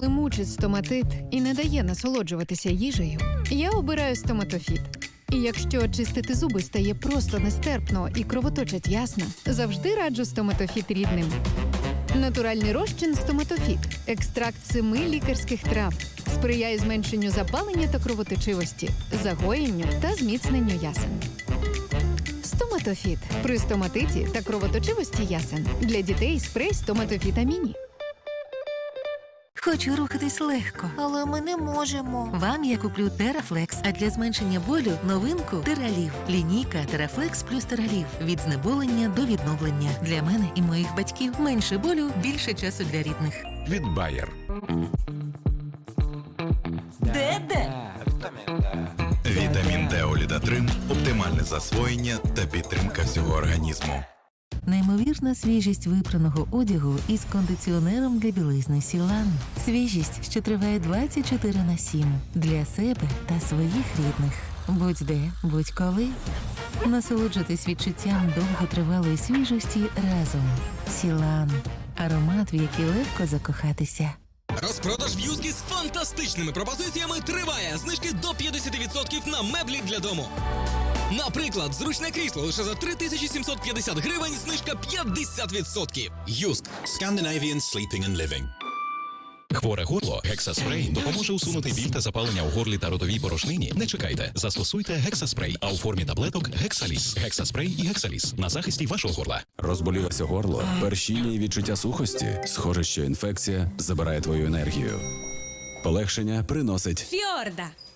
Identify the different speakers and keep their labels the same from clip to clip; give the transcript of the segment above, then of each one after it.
Speaker 1: Коли мучить стоматит і не дає насолоджуватися їжею, я обираю стоматофіт. І якщо очистити зуби стає просто нестерпно і кровоточать ясна, завжди раджу стоматофіт рідним. Натуральний розчин стоматофіт, екстракт семи лікарських трав, сприяє зменшенню запалення та кровоточивості, загоєнню та зміцненню ясен. Стоматофіт при стоматиті та кровоточивості ясен для дітей спрей стоматофіта міні.
Speaker 2: Хочу рухатись легко.
Speaker 3: Але ми не можемо.
Speaker 2: Вам я куплю Терафлекс, а для зменшення болю новинку Тералів. Лінійка Терафлекс плюс Тералів. Від знеболення до відновлення. Для мене і моїх батьків менше болю, більше часу для рідних.
Speaker 4: від Bayer.
Speaker 2: Де де?
Speaker 4: Вітамін Д Олідатрим, оптимальне засвоєння та підтримка всього організму.
Speaker 2: Неймовірна свіжість випраного одягу із кондиціонером для білизни Сілан. Свіжість, що триває 24 на 7 для себе та своїх рідних. Будь-де, будь-коли. Насолоджуйтесь відчуттям довготривалої свіжості разом. Сілан. Аромат, в який легко закохатися.
Speaker 5: Розпродаж в'юзки з фантастичними пропозиціями триває. Знижки до 50% на меблі для дому. Наприклад, зручне крісло лише за 3750 гривень, знижка 50%. Юск.
Speaker 6: Scandinavian Sleeping and Living.
Speaker 7: Хворе горло гексаспрей допоможе усунути біль та запалення у горлі та ротовій порошнині. Не чекайте, застосуйте гексаспрей, а у формі таблеток гексаліс, гексаспрей і гексаліс на захисті вашого горла.
Speaker 8: Розболілося горло, першіння і відчуття сухості. Схоже, що інфекція забирає твою енергію. Полегшення приносить
Speaker 9: Фьорда.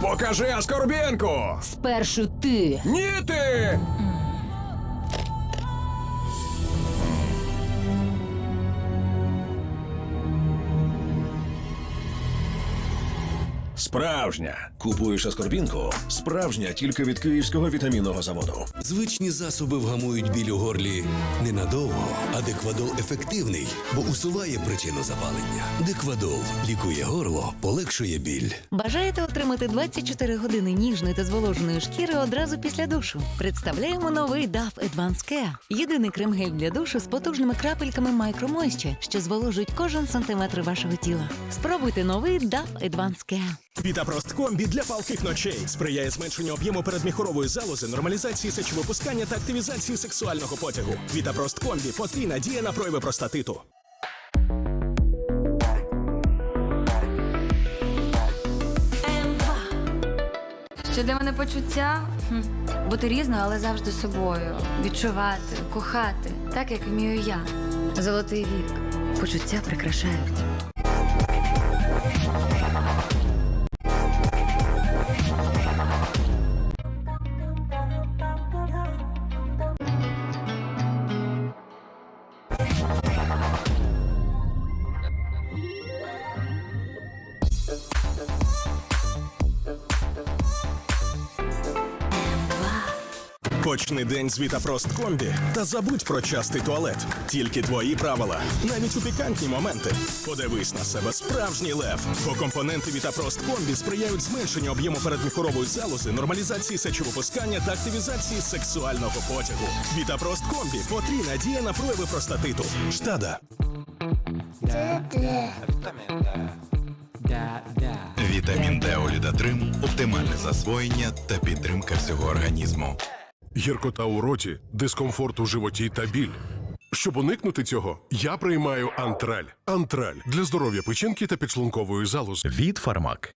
Speaker 10: Покажи Аскорбінку!
Speaker 9: Спершу ти.
Speaker 10: Ні ти! Справжня. Купуєш аскорбінку? Справжня тільки від київського вітамінного заводу.
Speaker 11: Звичні засоби вгамують біль у горлі ненадовго, а деквадол ефективний, бо усуває причину запалення. Деквадол лікує горло, полегшує біль.
Speaker 2: Бажаєте отримати 24 години ніжної та зволоженої шкіри одразу після душу? Представляємо новий DAF Advanced Care. Єдиний крем-гель для душу з потужними крапельками Moisture, що зволожують кожен сантиметр вашого тіла. Спробуйте новий DAF Advanced Care.
Speaker 10: Вітапрост комбі для палких ночей сприяє зменшенню об'єму передміхорової залози, нормалізації сечовипускання та активізації сексуального потягу. Вітапрост комбі потрійна дія на прояви простатиту.
Speaker 9: Що для мене почуття? Бути різною, але завжди собою. Відчувати, кохати, так як вмію я. Золотий вік. Почуття прикрашають.
Speaker 10: Почни день з Вітапрост комбі та забудь про частий туалет. Тільки твої правила, навіть у пікантні моменти. Подивись на себе справжній лев. Бо компоненти Вітапрост комбі сприяють зменшенню об'єму передміхорової залози, нормалізації сечовипускання та активізації сексуального потягу. Вітапрост комбі потрійна дія на прояви простатиту. Штада.
Speaker 4: Вітамін Д Олідатрим, оптимальне засвоєння та підтримка всього організму.
Speaker 12: Гіркота у роті, дискомфорт у животі та біль. Щоб уникнути цього, я приймаю антраль. Антраль для здоров'я печінки та підшлункової залози.
Speaker 7: Від Фармак.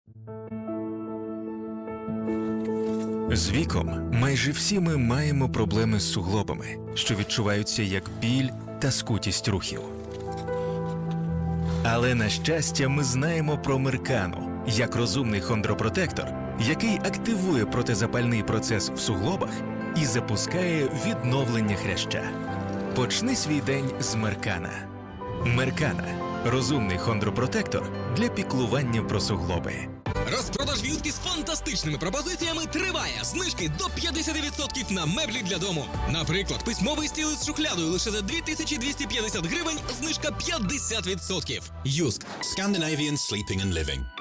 Speaker 5: З віком майже всі ми маємо проблеми з суглобами, що відчуваються як біль та скутість рухів. Але на щастя, ми знаємо про Меркану як розумний хондропротектор, який активує протизапальний процес в суглобах і запускає відновлення хряща. Почни свій день з Меркана. Меркана розумний хондропротектор для піклування про суглоби.
Speaker 3: Розпродаж в'юзки з фантастичними пропозиціями триває. Знижки до 50% на меблі для дому. Наприклад, письмовий стіл із шухлядою лише за 2250 гривень, знижка 50%.
Speaker 6: Юск. Scandinavian Sleeping and Living.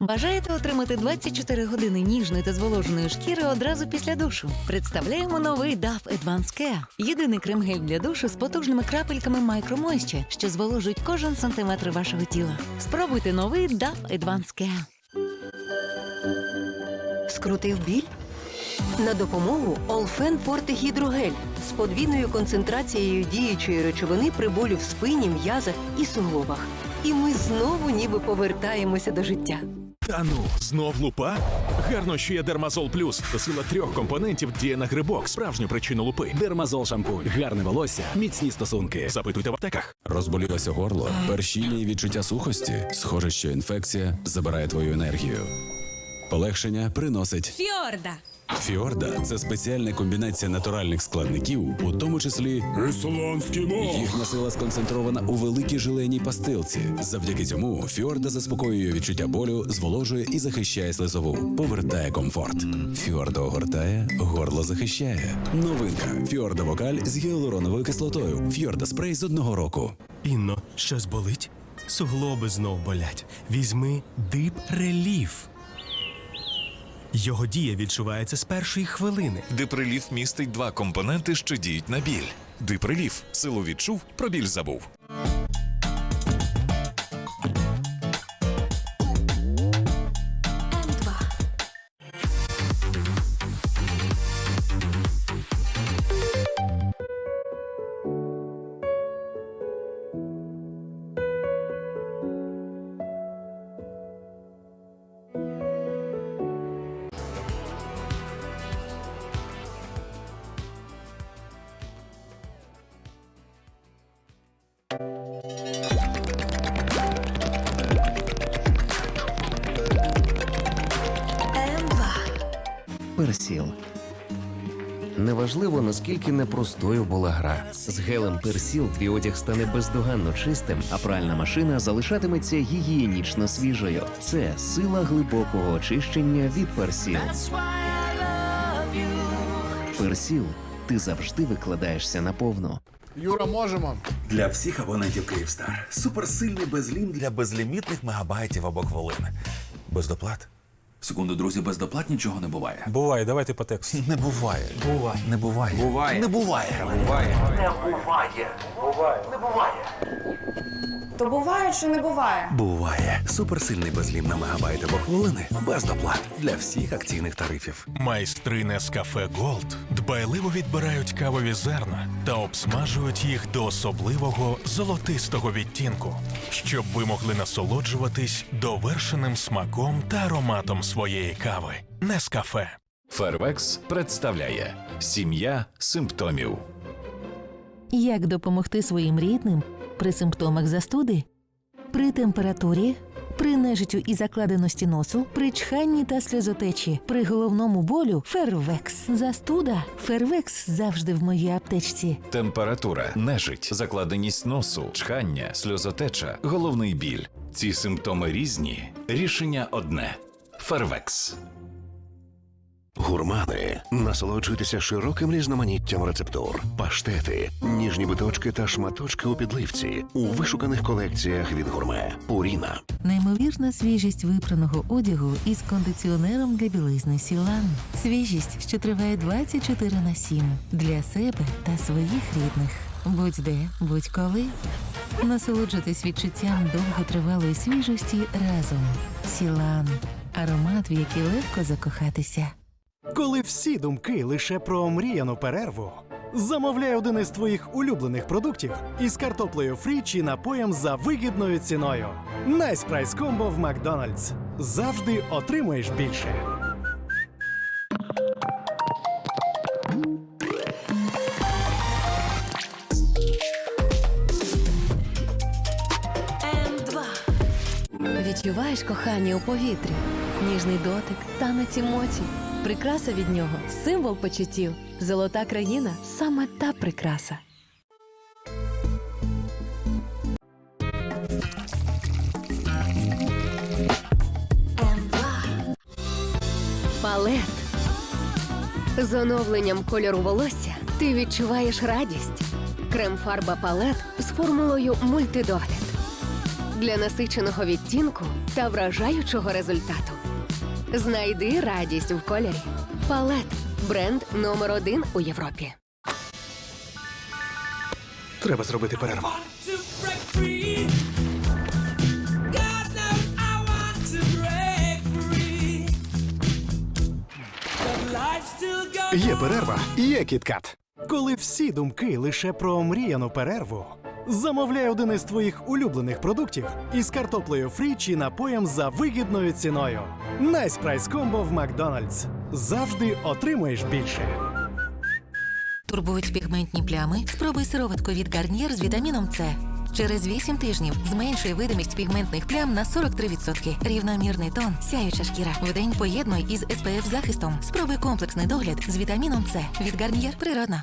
Speaker 2: Бажаєте отримати 24 години ніжної та зволоженої шкіри одразу після душу? Представляємо новий DAF Advanced Care. Єдиний крем-гель для душу з потужними крапельками Moisture, що зволожують кожен сантиметр вашого тіла. Спробуйте новий DAF Advanced Care.
Speaker 13: Скрутив біль? На допомогу Олфен Форте Гідрогель з подвійною концентрацією діючої речовини при болю в спині, м'язах і суглобах. І ми знову ніби повертаємося до життя.
Speaker 14: Та ну, знов лупа? Гарно, що є Дермазол Плюс. Сила трьох компонентів діє на грибок, справжню причину лупи.
Speaker 8: Дермазол шампунь, гарне волосся, міцні стосунки.
Speaker 14: Запитуйте в аптеках.
Speaker 8: Розболілося горло, першіння і відчуття сухості. Схоже, що інфекція забирає твою енергію. Полегшення приносить
Speaker 13: Фіорда.
Speaker 8: Фіорда це спеціальна комбінація натуральних складників, у тому числі Ісландський Їхня сила сконцентрована у великій жиленій пастилці. Завдяки цьому Фіорда заспокоює відчуття болю, зволожує і захищає слизову, повертає комфорт. Фіорда огортає, горло захищає. Новинка Фіорда Вокаль з гіалуроновою кислотою. Фіорда спрей з одного року.
Speaker 14: Інно, щось болить? Суглоби знов болять. Візьми дип реліф. Його дія відчувається з першої хвилини.
Speaker 7: Диприліф містить два компоненти, що діють на біль. Диприліф силу відчув, про біль забув.
Speaker 15: Персіл. Неважливо, наскільки непростою була гра. З гелем Персіл твій одяг стане бездоганно чистим, а пральна машина залишатиметься гігієнічно свіжою. Це сила глибокого очищення від Персіл. Персіл. Ти завжди викладаєшся наповну.
Speaker 16: Юра, можемо.
Speaker 17: Для всіх абонентів Київстар. Суперсильний безлім для безлімітних мегабайтів або хвилин. Без доплат. Секунду, друзі, без доплат нічого не буває.
Speaker 18: Буває, давайте по тексту.
Speaker 17: Не буває. Буває. Не буває.
Speaker 18: Буває.
Speaker 17: Не буває.
Speaker 18: Буває.
Speaker 17: Не буває.
Speaker 18: Буває.
Speaker 17: Не буває.
Speaker 9: То буває чи не буває?
Speaker 17: Буває. Суперсильний безлім на мегабайт або хвилини. Без доплат. Для всіх акційних тарифів.
Speaker 14: Майстри Нескафе Голд дбайливо відбирають кавові зерна та обсмажують їх до особливого золотистого відтінку, щоб ви могли насолоджуватись довершеним смаком та ароматом своєї кави. Нескафе.
Speaker 7: Фервекс представляє Сім'я симптомів.
Speaker 2: Як допомогти своїм рідним при симптомах застуди, при температурі, при нежиттю і закладеності носу, при чханні та сльозотечі, при головному болю Фервекс. Застуда Фервекс завжди в моїй аптечці.
Speaker 7: Температура, нежить, закладеність носу, чхання, сльозотеча, головний біль. Ці симптоми різні. Рішення одне. Фервекс.
Speaker 19: Гурмани насолоджуйтеся широким різноманіттям рецептур, паштети, ніжні биточки та шматочки у підливці у вишуканих колекціях від гурме Пуріна.
Speaker 2: Неймовірна свіжість випраного одягу із кондиціонером для білизни Сілан. Свіжість, що триває 24 на 7 для себе та своїх рідних. Будь-де, будь-коли. Насолоджуйтесь відчуттям довготривалої свіжості разом. Сілан. Аромат, в який легко закохатися.
Speaker 20: Коли всі думки лише про омріяну перерву, замовляй один із твоїх улюблених продуктів із картоплею фрі чи напоєм за вигідною ціною. Найс прайс комбо в Макдональдс. Завжди отримуєш більше.
Speaker 13: Відчуваєш кохання у повітрі, ніжний дотик, танець емоцій. Прикраса від нього символ почуттів. Золота країна саме та прикраса. Палет. З оновленням кольору волосся ти відчуваєш радість. Крем-фарба палет з формулою мультидогляд для насиченого відтінку та вражаючого результату. Знайди радість в кольорі. Палет бренд номер один у Європі.
Speaker 20: Треба зробити перерву. Є перерва, є кіткат. Коли всі думки лише про мріяну перерву, замовляй один із твоїх улюблених продуктів із картоплею фрі чи напоєм за вигідною ціною. Найс прайс комбо в Макдональдс. Завжди отримуєш більше.
Speaker 2: Турбують пігментні плями? Спробуй сироватку від Гарнієр з вітаміном С. Через 8 тижнів зменшує видимість пігментних плям на 43%. Рівномірний тон, сяюча шкіра. Вдень поєднуй із SPF захистом. Спробуй комплексний догляд з вітаміном С від Гарнієр природна.